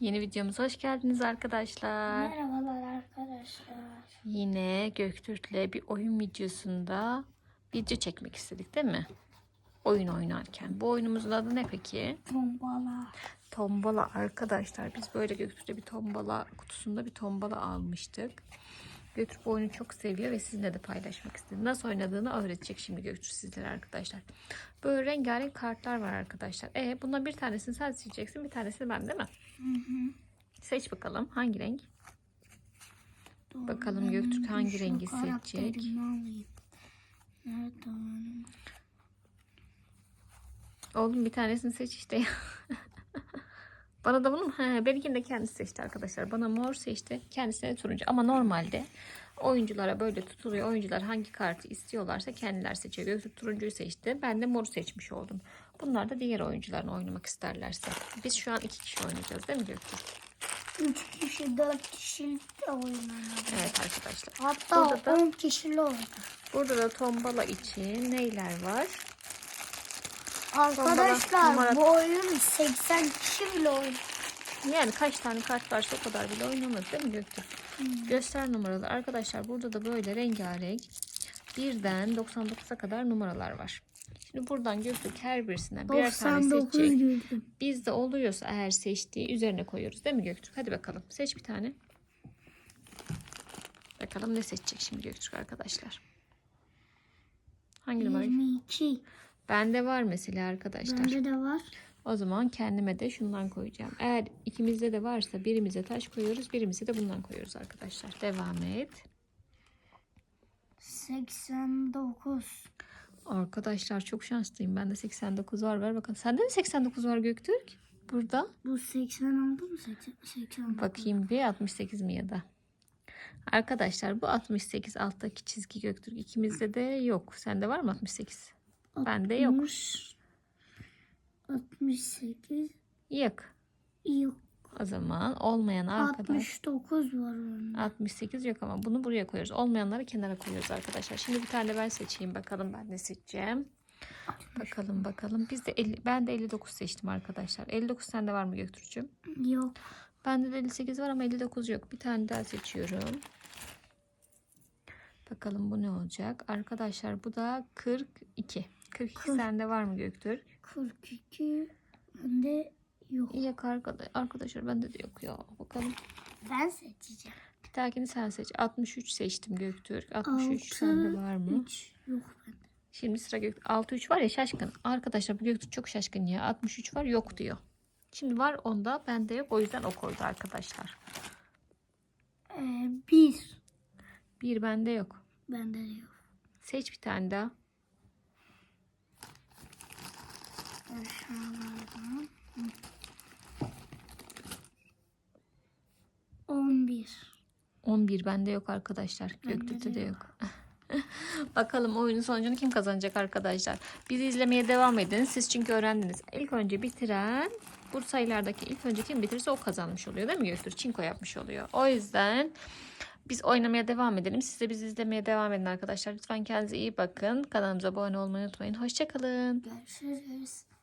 Yeni videomuza hoş geldiniz arkadaşlar. Merhabalar arkadaşlar. Yine Göktürk'le bir oyun videosunda video çekmek istedik değil mi? Oyun oynarken. Bu oyunumuzun adı ne peki? Tombala. Tombala arkadaşlar. Biz böyle Göktürk'te bir tombala kutusunda bir tombala almıştık. Göktürk bu oyunu çok seviyor ve sizinle de paylaşmak istedi. Nasıl oynadığını öğretecek şimdi Göktürk sizlere arkadaşlar. Böyle rengarenk kartlar var arkadaşlar. E bundan bir tanesini sen seçeceksin bir tanesini ben değil mi? Seç bakalım hangi renk? Bakalım Göktürk hangi rengi seçecek? Nerede? Oğlum bir tanesini seç işte ya. Bana da bunu he, benimkini de kendisi seçti arkadaşlar. Bana mor seçti. Kendisine turuncu. Ama normalde oyunculara böyle tutuluyor. Oyuncular hangi kartı istiyorlarsa kendiler seçiyor. Göktürk turuncuyu seçti. Ben de moru seçmiş oldum. Bunlar da diğer oyuncuların oynamak isterlerse. Biz şu an iki kişi oynayacağız değil mi Göktürk? Üç kişi, dört kişilik de. Evet arkadaşlar. Hatta Burada da- on kişili oynar. Burada da tombala için neyler var? Arkadaşlar numara- bu oyun 80 kişi bile oynar. Yani kaç tane kart varsa o kadar bile oynanır değil mi Göktürk? Göster numaralı. Arkadaşlar burada da böyle rengarenk birden 99'a kadar numaralar var. Şimdi buradan Göktürk her birisinden birer tane 99 seçecek. güldüm. Bizde oluyorsa eğer seçtiği üzerine koyuyoruz değil mi Göktürk? Hadi bakalım seç bir tane. Bakalım ne seçecek şimdi Göktürk arkadaşlar. Hangi numara? 22. Bende var mesela arkadaşlar. Bende de var. O zaman kendime de şundan koyacağım. Eğer ikimizde de varsa birimize taş koyuyoruz, birimize de bundan koyuyoruz arkadaşlar. Devam et. 89. Arkadaşlar çok şanslıyım. Bende 89 var. Ver bakalım. Sende mi 89 var Göktürk? Burada. Bu 80 oldu mu? 80. Bakayım bir 68 mi ya da. Arkadaşlar bu 68 alttaki çizgi Göktürk. İkimizde de yok. Sende var mı 68? Bende yok. 60, 68. Yok. Yok. O zaman olmayan arkadaş. 69 var onun. 68 yok ama bunu buraya koyuyoruz. Olmayanları kenara koyuyoruz arkadaşlar. Şimdi bir tane ben seçeyim. Bakalım ben ne seçeceğim. Bakalım bakalım. Biz de 50, ben de 59 seçtim arkadaşlar. 59 sende var mı Göktürk'cüğüm? Yok. Bende de 58 var ama 59 yok. Bir tane daha seçiyorum. Bakalım bu ne olacak? Arkadaşlar bu da 42. 42 Kırk. sende var mı Göktürk? 42 bende yok. Yok arkadaş, arkadaşlar bende de yok ya. Bakalım. Ben seçeceğim. Bir dahakini sen seç. 63 seçtim Göktürk. 63 Altı, sende var mı? 3 yok bende. Şimdi sıra Gök 63 var ya şaşkın. Arkadaşlar bu Göktürk çok şaşkın ya. 63 var yok diyor. Şimdi var onda bende yok. O yüzden o koydu arkadaşlar. Ee, 1 Bir bende yok. bende de yok. Seç bir tane daha. Aşağılardan. 11 11 bende yok arkadaşlar. Göktürk'te de yok. Bakalım oyunun sonucunu kim kazanacak arkadaşlar. Bizi izlemeye devam edin. Siz çünkü öğrendiniz. İlk önce bitiren bu sayılardaki ilk önce kim bitirirse o kazanmış oluyor değil mi Göktürk? Çinko yapmış oluyor. O yüzden biz oynamaya devam edelim. Siz de bizi izlemeye devam edin arkadaşlar. Lütfen kendinize iyi bakın. Kanalımıza abone olmayı unutmayın. Hoşçakalın. Görüşürüz.